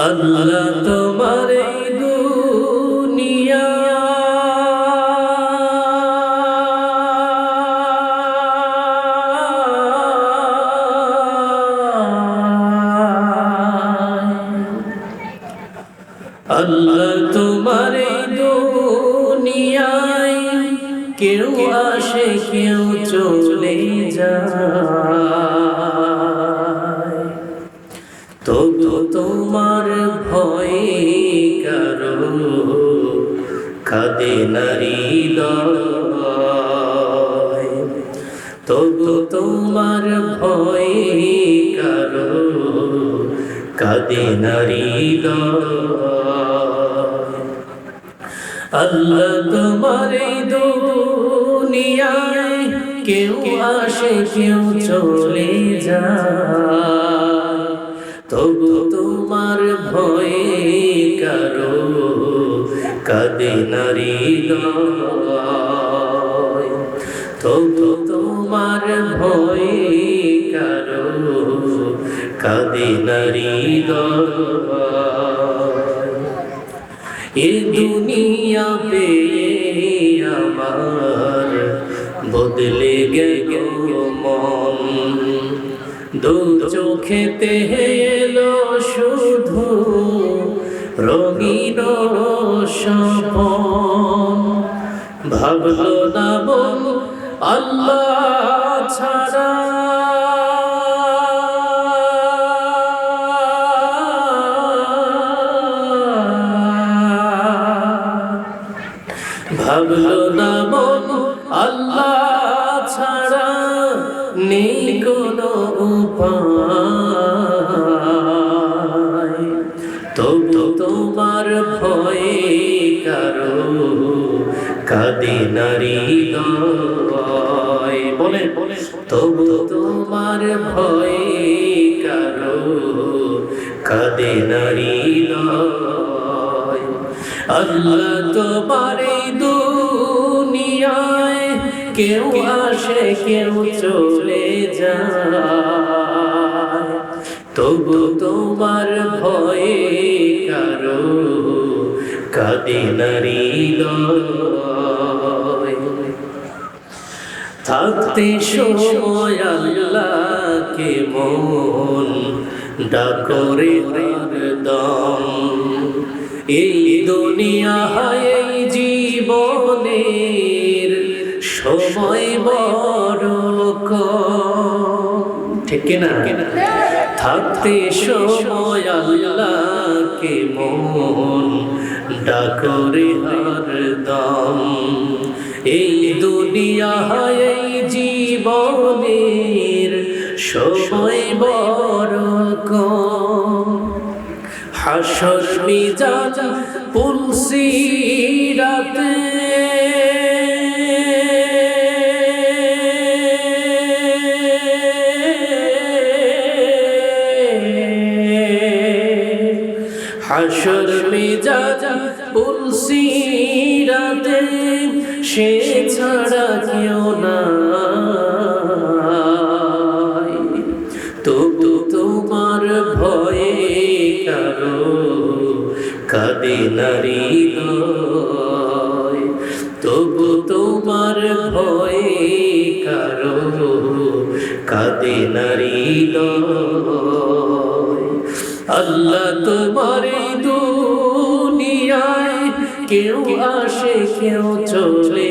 আল্লাহ তোমার এই দুনিয়া কাঁদে নারী তবু তোমার ভয় কারও কাঁদে নারী আল্লাহ তোমার দুনিয়ায় কেউ আসে, কেউ চলে যায়। তবু তোমার ভয়ে কারও কাঁদে নারী তবু তোমার ভয় কারও কাঁদে নারী এ দুনিয়া পেয়ে আমার বদলে গেল মন দু চোখেতে এলো শুধু রঙিন সপন ভাবলো না বল আল্লাহ ছাড়া। ভাবলো না আল্লাহ ভয়ে কারও। কাঁদে নারী। বলেন তবু তোমার ভয়ে কারও। কাঁদে নারী। আল্লাহ তোমার দুনিয়ায় কেউ আসে, কেউ চলে যায়। তবু তোমার ভয়ে কারও। কাঁদে নারী। থাকতে সময় আল্লাহকে মন ডাকরে দম এই দুনিয়া এই জীবনের সময় বড় কম। ঠিক কিনা? থাকতে সময় আল্লাহকে মন ডাকরে হরদম এই দুনিয়া এই জীবনের সময় বড় হাসর মিজাজ পুলসি রাতে হাসর মিজাজ পুলসি রাতে, সে ছাড়া কেউ না তবু তোমার ভয়ে কারও কাঁদে নারী। তবু তোমার ভয়ে কারও কাঁদে নারী। আল্লাহ কেউ চলে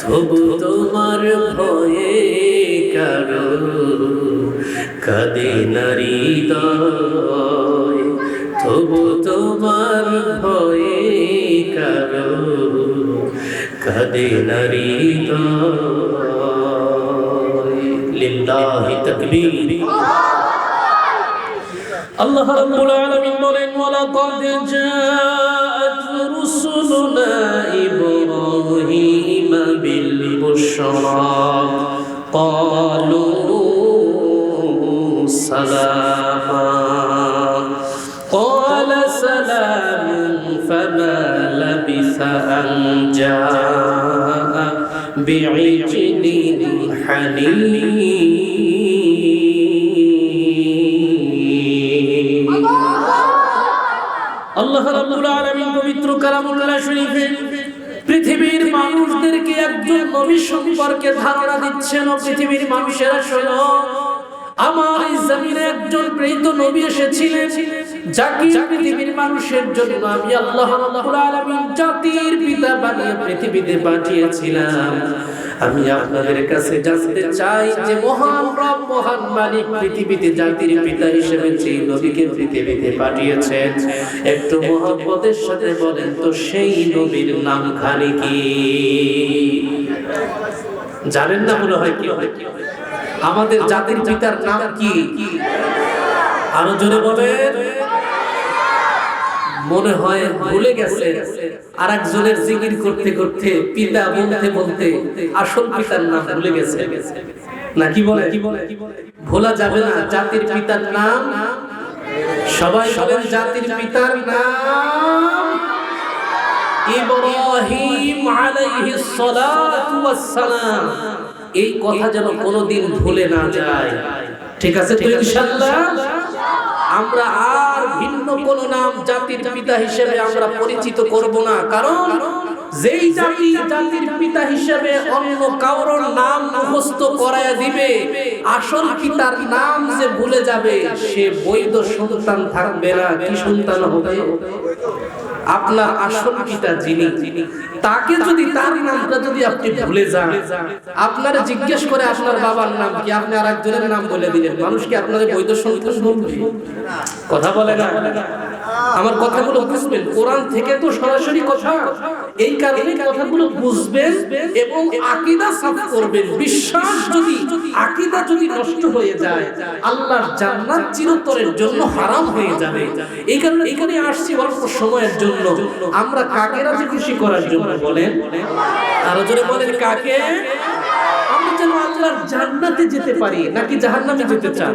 তবু তোমার ভয়ে কারও কাঁদে নারী তবু তোমার ভয়ে কারও কাঁদে নারী লিল্লাহি তাকবীর। আল্লাহ রাব্বুল আলামিন বলেন ওয়ালাকাদ জাআত রুসুলুনা ইব্রাহিম বিল বুশরা ক্বালু সালামা قال سلام فما لبث أن جاء بعجل حنين আল্লাহ রাব্বুল আলামিন পবিত্র কালামুল্লাহ শরীফে পৃথিবীর মানুষদেরকে একজন নবী সম্পর্কে ধারণা দিচ্ছেন ও পৃথিবীর মানুষেরা শোনো আমার এই জমিনে একজন প্রেরিত নবী এসেছিলেন যাকে পৃথিবীর মানুষের জন্য আমি আল্লাহ রাব্বুল আলামিন জাতির পিতা বানিয়ে পৃথিবীতে পাঠিয়েছিলাম। আমি আপনাদের কাছে জানতে চাই যে মহান রব, মহান মালিক পৃথিবীতে জাতির পিতা হিসেবে যে নবীকে পৃথিবীতে পাঠিয়েছেন, একটু মহব্বতের সাথে বলেন তো সেই নবীর নাম খালি কি? জানেন না মনে হয় কি হয়? আমাদের জাতির পিতার নাম কি? আরও জোরে বলেন। মনে হয় ভুলে গেছে। আর একজনের জিকির করতে করতে, পিতা বলতে বলতে আসল পিতার নাম ভুলে গেছে। না কি বলে? কি বলে ভোলা যাবে না জাতির পিতার নাম। সবাই বলেন জাতির পিতার নাম। ইব্রাহিম আলাইহিস সালাতু ওয়াস সালাম এই কথা যেন কোনোদিন ভুলে না যায়। ঠিক আছে তো ইনশাআল্লাহ? আমরা আর ভিন্ন কোন নাম জাতির পিতা হিসেবে আমরা পরিচিত করব না। কারণ যেই জাতি জাতির পিতা হিসেবে অন্য কারোর নাম মুখস্থ করায় দিবে, আসল পিতার নাম যে ভুলে যাবে, সে বৈধ সন্তান থাকবে না। কি সন্তান হবে? আপনার আসল পিতা যিনি, তাকে যদি তার নামটা যদি আপনি ভুলে যান, আপনারা জিজ্ঞেস করে আপনার বাবার নাম কি, আপনি আর একজনের নাম বলে দিলেন। মানুষ কি আপনাদের বৈধ সন্তান বলবে? কথা বলে না। আমার কথাগুলো বুঝবেন। কোরআন থেকে তো সরাসরি কথা। এই কারণে কথাগুলো বুঝবেন এবং আকীদা সাফ করবেন। বিশ্বাস যদি, আকীদা যদি নষ্ট হয়ে যায়, আল্লাহর জান্নাত চিরতরের জন্য হারাম হয়ে যাবে। এই কারণে এখানে আসছি অল্প সময়ের জন্য। আমরা কাকে রাজি খুশি করার জন্য বলেন? আরও জোরে বলেন কাকে? আমরা যেন আল্লাহর জান্নাতে যেতে পারি, নাকি জাহান্নামে যেতে চান?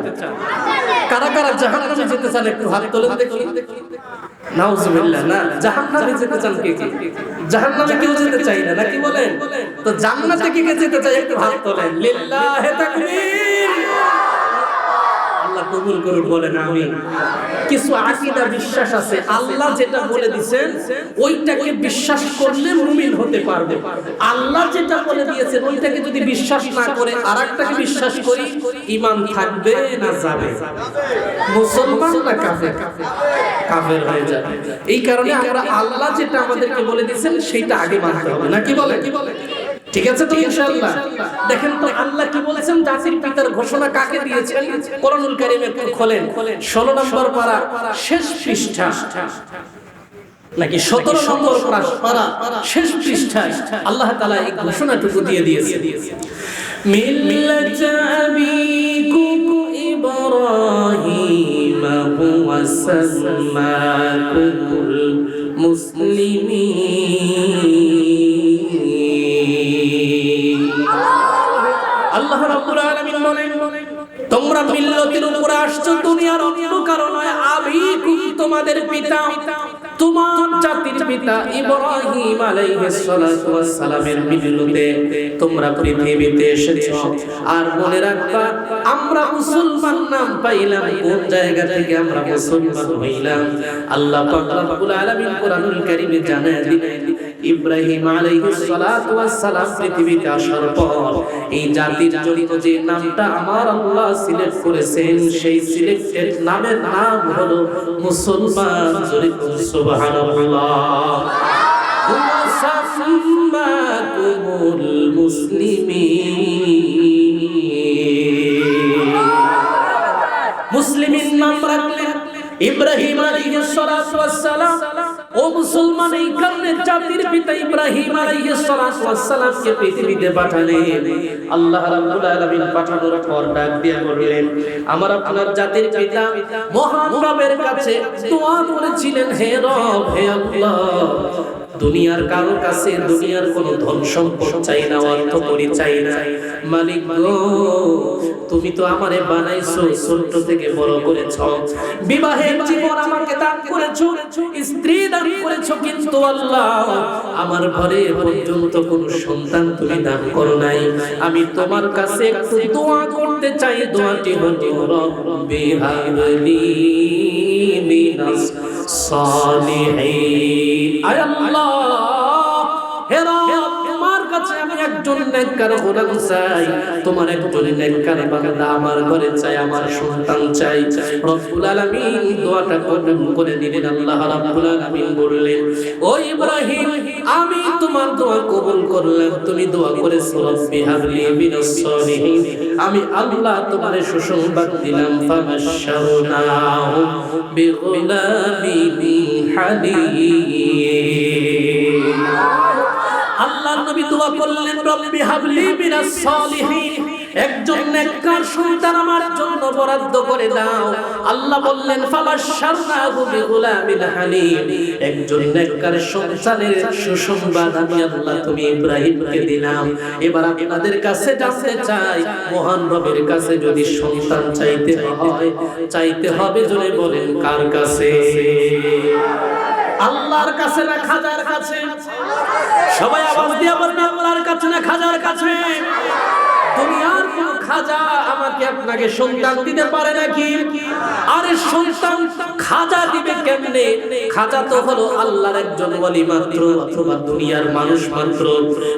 কারা কারা জাহান্নামে যেতে চান, একটু হাত তোলেন নাউজুবিল্লাহ, না, জাহান্নামে যেতে চান কে কে? জাহান্নামে কেউ যেতে চাই না, নাকি বলেন? তো জান্নাতে কে কে যেতে চাই একটু হাত তোলেন। লিল্লাহে তাকবীর। কবুল করুন বলেন আমিন কিছু আকীদা বিশ্বাস আছে। আল্লাহ যেটা বলে দিবেন ওইটাকে বিশ্বাস করলে মুমিন হতে পারবে। আল্লাহ যেটা বলে দিয়েছেন, ওইটাকে যদি বিশ্বাস না করে, আরেকটাকে বিশ্বাস করি, ঈমান থাকবে না যাবে। মুসলমান না কাফের? কাফের হয়ে যাবে। এই কারণে আমরা আল্লাহ যেটা আমাদেরকে বলে দিয়েছেন সেটা আগে মানতে হবে। নাকি বলে কি বলে ঠিক আছে তো ইনশাআল্লাহ? দেখেন তো আল্লাহ কি বলেছেন? জাতির পিতার ঘোষণা কাকে দিয়েছেন? কোরআনুল কারীম একটু খোলেন। 16 নম্বর পারা, শেষ পৃষ্ঠা। নাকি 17 নম্বর পারা শেষ পৃষ্ঠায় আল্লাহ তাআলা এই ঘোষণাটুকু দিয়ে দিয়েছে মিল্লাত আবিকুম ইব্রাহিম হুয়া সাম্মাকুমুল মুসলিমিন। আল্লাহ রাব্বুল আলামিন বলেন, তোমরা উপরে আসছো, দুনিয়ার তোমাদের পিতা, তোমার জাতির পিতা ইব্রাহিম আলাইহিস সালাতু ওয়াস সালামের তোমরা পৃথিবীতে এসেছ, আর মনে রাখবা, আমরা মুসলমান নাম পাইলাম, কোন জায়গা থেকে আমরা মুসলমান হইলাম? আল্লাহ পাক রব্বুল আলামিন কোরআনুল কারীমে জানায় ইব্রাহিম আলাইহিস সালাতু সালাম পৃথিবীতে আসার পর এই জাতির জন্য যে নামটা আমার আল্লাহ সিলেক্ট করেছেন, সেই সিলেক্টেড নামের নাম হলো মুসলমান জোরে সুবহানাল্লাহ। মুসলিমিন। নাম রাখলেন ইব্রাহিম আলাইহিস সালাম। ও মুসলমান, এই কারণে জাতির পিতা ইব্রাহিম আলাইহিস সালামকে পৃথিবীতে পাঠালেন। আল্লাহ রাব্বুল আলামিন পাঠানোর পর ডাক দিয়া বললেন, আমার আপনার জাতির পিতা মহান রবের কাছে দোয়া করেছিলেন, হে রব, হে আল্লাহ। দুনিয়ার কারও কাছে দুনিয়ার কোনো ধন সম্পদ চাই না, অর্থ করি চাই না। মালিক গো, তুমি তো আমারে বানাইছো ছোট থেকে বড় করেছ। বিবাহের জীবন আমাকে দান করেছ, স্ত্রী দান করেছ, কিন্তু আল্লাহ, আমার ঘরে পর্যন্ত কোনো সন্তান তুমি দান করো নাই। আমি তোমার কাছে একটু দোয়া করতে চাই, দোয়াটি হলো, রব্বি হাবলি মিনাস الصالحين. أي الله একজন নেককার গোলাম চাই, তোমার একজন নেককার বান্দা আমার ঘরে চাই, আমার সন্তান চাই। রব্বুল আলামিন দোয়াটা কবুল করে দিলেন আল্লাহ রাব্বুল আলামিন বললেন, ও ইব্রাহিম, আমি তোমার দোয়া কবুল করলাম, তুমি দোয়া করেছ, রব্বি হাবলি মিনাস আমি আল্লাহ তোমার সুসংবাদ দিলাম আল্লাহ নবী দোয়া করলেন, রব্বি হাবলি মিনাস সলিহিন। একজন নেককার সন্তান আমার জন্য বরাদ্দ করে দাও। আল্লাহ বললেন, ফাবাশশারনাহু বিগুলামিন হালিম। একজন নেককার সন্তানের সুসংবাদ আমি আল্লাহ তুমি ইব্রাহিমকে দিলাম। এবার আপনাদের কাছে জানতে চাই, মহান রবের কাছে যদি সন্তান চাইতে হয়, চাইতে হবে জোরে বলেন, কার কাছে? আল্লাহর কাছে না খাজার কাছে? সবাই আওয়াজ দিয়ে বলবে আল্লাহর কাছে না আপনাকে সন্তান দিতে পারে নাকি? আরে সন্তান খাজা দিবে কেমনে? খাজা তো হলো আল্লাহর একজন ওলি মাত্র, অথবা দুনিয়ার মানুষ মাত্র।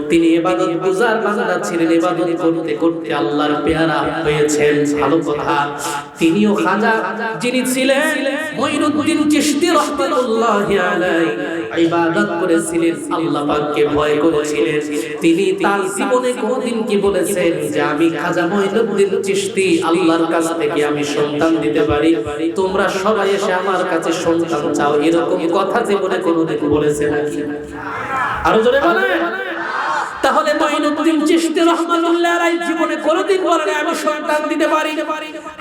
তিনি ইবাদত গুজার বান্দা ছিলেন, ইবাদত করতে করতে আল্লাহর পেয়ারা হয়েছেন। ভালো কথা। তিনিও খাজা যিনি ছিলেন, মঈনুদ্দিন চিশতি রাহমাতুল্লাহি আলাইহি। ইবাদত করেছিলেন, আল্লাহ পাককে ভয় করেছিলেন। তিনি তার জীবনে কোনদিন কি বলেছেন যে, আমি খাজা মঈনুদ্দিন চিশতি, আল্লাহর কাছ থেকে আমি সন্তান দিতে পারি। তোমরা সবাই এসে আমার কাছে সন্তান চাও। এরকম কথা জীবনে কোনদিন বলেছে নাকি? আরও জোরে বলেন। তাহলে মঈনুদ্দিন চিশতি রহমাতুল্লাহ আলাইহি জীবনে কোনদিন বলেন, আমি সন্তান দিতে পারি।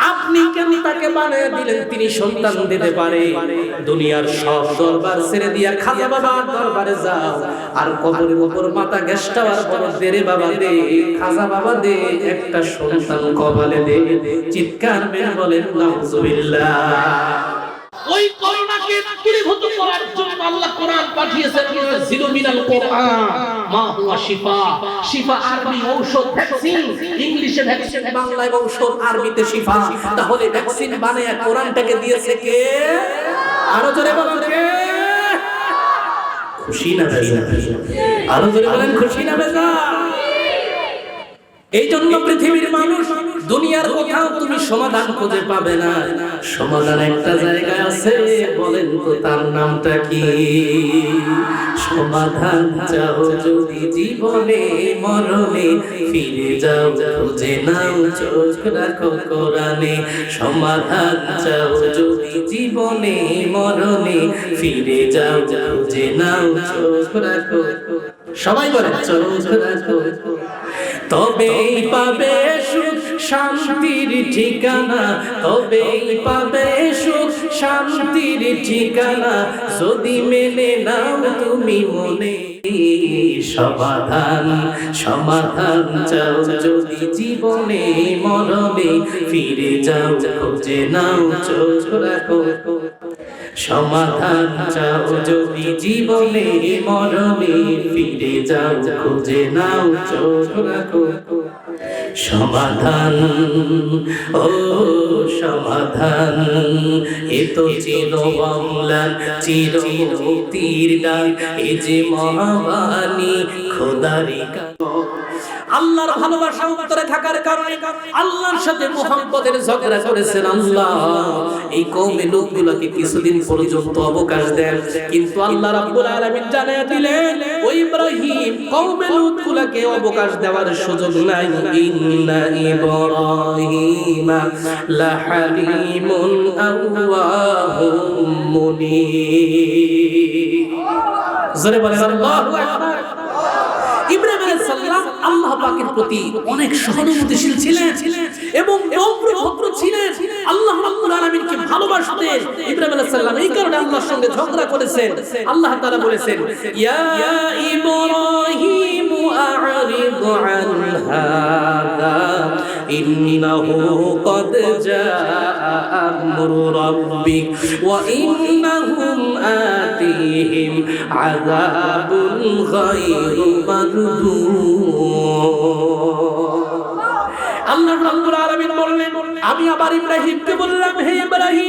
আপনি কেন তাকে বানিয়ে দিলেন? তিনি সন্তান দিতে পারে। দুনিয়ার সব দরবার ছেড়ে দিয়া খাজা বাবার দরবারে যাও। আর কবরের উপর মাথা গেস্টাওয়ার পর দেরে বাবা, দে, খাজা বাবা, দে, একটা সন্তান কপালে দে। চিৎকার মেরে বলেন, নাউজুবিল্লাহ। ওই করোনাকে দূরীভূত করার জন্য আল্লাহ কোরআন পাঠিয়েছেন জিলু মিনাল কোরআন। তাহলে ভ্যাকসিন কোরআনটাকে দিয়েছে কে? আরও জোরে খুশি না আরও জোরে বলেন, খুশি না বেজা? এই জন্য পৃথিবীর মানুষ, দুনিয়ার কোথাও তুমি সমাধান খুঁজে পাবে না। সমাধান একটা জায়গায় আছে, বলেন তো তার নামটা কি? সমাধান চাও যদি জীবনে, মরণে, ফিরে যাও, খুঁজে নাও, চোখ রাখো কোরআনে। সমাধান চাও যদি জীবনে, মরণে, ফিরে যাও, খুঁজে নাও, চোখ রাখো। সবাই বলে চোখ রাখো। তবেই পাবে শান্তির ঠিকানা, তবেই পাবে সুখ। শান্তির ঠিকানা যদি মেনে নাও তুমি মনে। সমাধান সমাধান চাও যদি জীবনে মরণে। ফিরে যাও, খোঁজে নাও, চোখ রাখো। সমাধান চাও যদি জীবনে মরণে। ফিরে যাও, খুঁজে নাও, চোখ রাখো। সমাধান ও সমাধান। এ তো চির বাংলার চির মুক্তির গান। এ যে মহাবাণী খোদারি আল্লাহর ভালোবাসা অন্তরে থাকার কারণে আল্লাহর সাথে মোহাম্মদের ঝগড়া করেছেন আল্লাহ। এই কওমে লোকগুলোকে কিছুদিন পর্যন্ত অবকাশ দেন, কিন্তু আল্লাহ রাব্বুল আলামিন জানিয়ে দিলেন ওই ইব্রাহিম, কওমে লোকগুলোকে অবকাশ দেওয়ার সুযোগ নাই। ইন্না ইব্রাহিম লাহালিমুন আওয়াহুম মুনিব। জোরে বলেন, আল্লাহু আকবার। ইব্রাহিম আল্লাহ পাকের প্রতি অনেক সহানুভূতিশীল ছিলেন এবং নম্র ভদ্র ছিলেন। আল্লাহ রাব্বুল আলামিনকে ভালোবাসতেন। ইব্রাহিম আলাইহিস সালাম এই কারণে আল্লাহর সঙ্গে ঝগড়া করেছেন। আল্লাহ তাআলা বলেছেন, ইয়া ইব্রাহিম, আ'রিদ আন হাদা ইন্নাহু কদ জাআ আমরু রাব্বিক ওয়া ইন্নাহুম আতিহিম আযাবুন গায়রু আল্লাহ রাব্বুল আলামিন বললেন, আমি আবার ইব্রাহিমকে বললাম, হে ইব্রাহিম!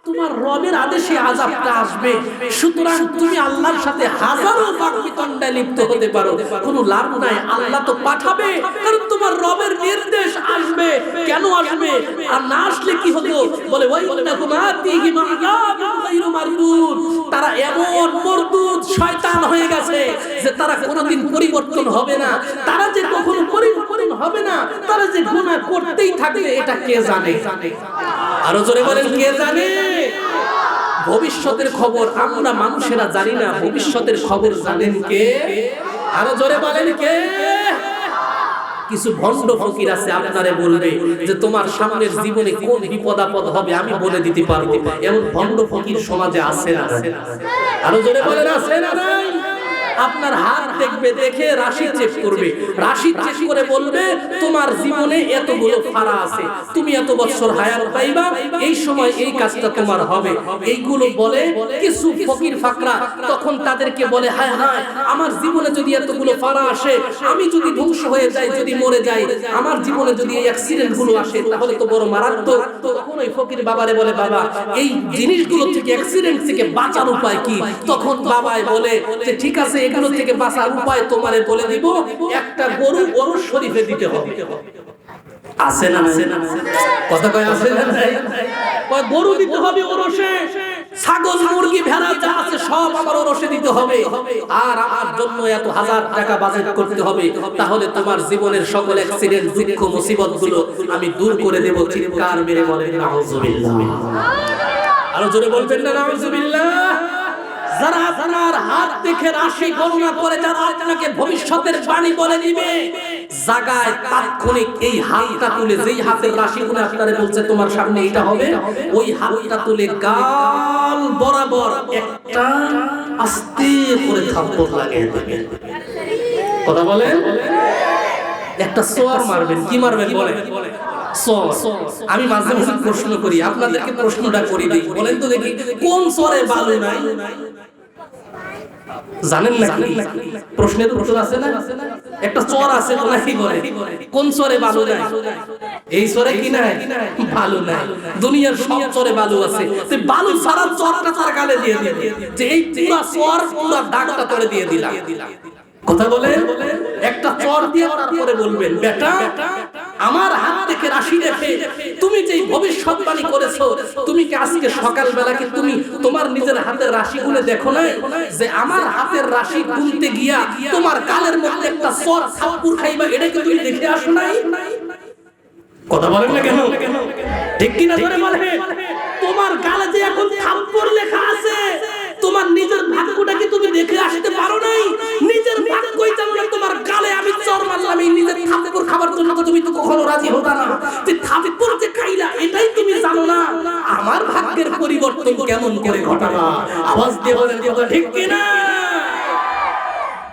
তোমার রবের আদেশে আযাবটা আসবে। সুতরাং তুমি আল্লাহর সাথে হাজারো বাকবিতণ্ডায় লিপ্ত হতে পারো। কোনো লাভ নাই, আল্লাহ তো পাঠাবে, কারণ তোমার রবের নির্দেশ আসবে, কেন আসবে, আর না আসলে কি হতো? বলে ওই তারা এমন মরদুদ, শয়তান হয়ে গেছে যে তারা কোনোদিন পরিবর্তন হবে না। তারা যে কখনো পরিবর্তন হবে না, তারা যে গুনাহ করতেই থাকবে, এটা কে জানে? আরও জোরে বলেন, কে জানে? ভবিষ্যতের খবর আমরা মানুষেরা জানি না। ভবিষ্যতের খবর জানেন কে? আরও জোরে বলেন কে? কিছু ভণ্ড ফকির আছে, আপনারে বলবে যে তোমার সামনের জীবনে কোন বিপদ আপদ হবে আমি বলে দিতে পারব এমন ভণ্ড ফকির সমাজে আছে না আরও জোরে বলেন, আছে না নাই? আপনার হাত দেখবে, দেখে রাশি চেক করবে। রাশি চেক করে বলবে, তোমার জীবনে এতগুলো ফাড়া আছে। তুমি এত বছর হায়াত পাইবা, এই সময় এই কাজটা তোমার হবে। এইগুলো বলে কিছু ফকির ফাকরা তখন তাদেরকে বলে, হায় হায়, আমার জীবনে যদি এতগুলো ফাড়া আসে, আমি যদি ধ্বংস হয়ে যাই, যদি মরে যাই, আমার জীবনে যদি এই অ্যাক্সিডেন্টগুলো আসে, তাহলে তো বড় মারাত্মক। তখন ওই ফকির বাবারে বলে, বাবা, এই জিনিসগুলো থেকে অ্যাক্সিডেন্ট থেকে বাঁচার উপায় কি? তখন বাবাই বলে যে, ঠিক আছে এগুলো থেকে বাঁচার উপায় তোমারে বলে দিব একটা গরু গরু শরীফে দিতে হবে। আছে না আছে না কথা কয় আছে না? কয় গরু দিতে হবে ওরসে। ছাগল মুরগি ভেড়া যা আছে সব আমার ওরসে দিতে হবে। আর আমার জন্য এত হাজার টাকা বাজেট করতে হবে। তাহলে তোমার জীবনের সকল অ্যাক্সিডেন্ট দুঃখ মুসিবতগুলো আমি দূর করে দেব চিৎকার মেরে বলেন নাউজুবিল্লাহ। আরও জোরে বলবেন না নাউজুবিল্লাহ। যারা আপনার হাত দেখে রাশি গণনা করে, যারা আপনাকে ভবিষ্যতের বাণী বলে দিবে, জাগায় তাৎক্ষণিক এই হাতটা তুলে, যেই হাতের রাশি গুলো আপনারা বলছে, তোমার সামনে এটা হবে। ওই হাতটা তুলে গাল বরাবর একটা আস্তে করে থাপ্পড় লাগিয়ে দেবে। কথা বলেন? একটা সোয়ার মারবেন কি মারবেন সোয়ার। আমি মাঝে মাঝে প্রশ্ন করি আপনাদেরকে প্রশ্নটা করি দিই বলেন তো দেখি কোন স্বরে বালু নাই? জানেন না প্রশ্নের উত্তর আছে না? একটা চর আছে নাকি বলে? কোন চরে বালু নাই? এই চরে কি নাই? বালু নাই। দুনিয়ার সব চরে বালু আছে। তো বালু সারা চরটা তার গালে দিয়ে দিবে যে এই পুরা চর পুরা দাগটা করে দিয়ে দিলাম। কথা বলে একটা চর দিয়ে তারপরে বলবেন, বেটা, আমার হাত থেকে রাশি রেখে তুমি যে ভবিষ্যৎবাণী করেছ, তুমি কি আজকে সকালবেলা কি তুমি তোমার নিজের হাতের রাশি গুলো দেখো না যে আমার হাতের রাশি গুনতে গিয়া তোমার কালের মধ্যে একটা চর থাপ্পুর খাইবা, এটা কি তুমি দেখে আসো নাই? কথা বলেন না কেন? ঠিক কিনা ধরে বলে তোমার গালে যে এখন থাপ্পড় লেখা আছে তোমার নিজের ভাগ্যটা কি তুমি দেখে আসতে পারো নাই? নিজের ভাগ্যই জানো না, তোমার গালে আমি চর মারলাম, এই নিজের থাপ্পড় খাবার জন্য তো তুমি তো কখনো রাজি হতা না। যে থাপ্পড় যে খাইলা, এটাই তুমি জানো না। আমার ভাগ্যের পরিবর্তন কেমন করে ঘটাবা আওয়াজ দিয়ে বলেন, ঠিক কিনা?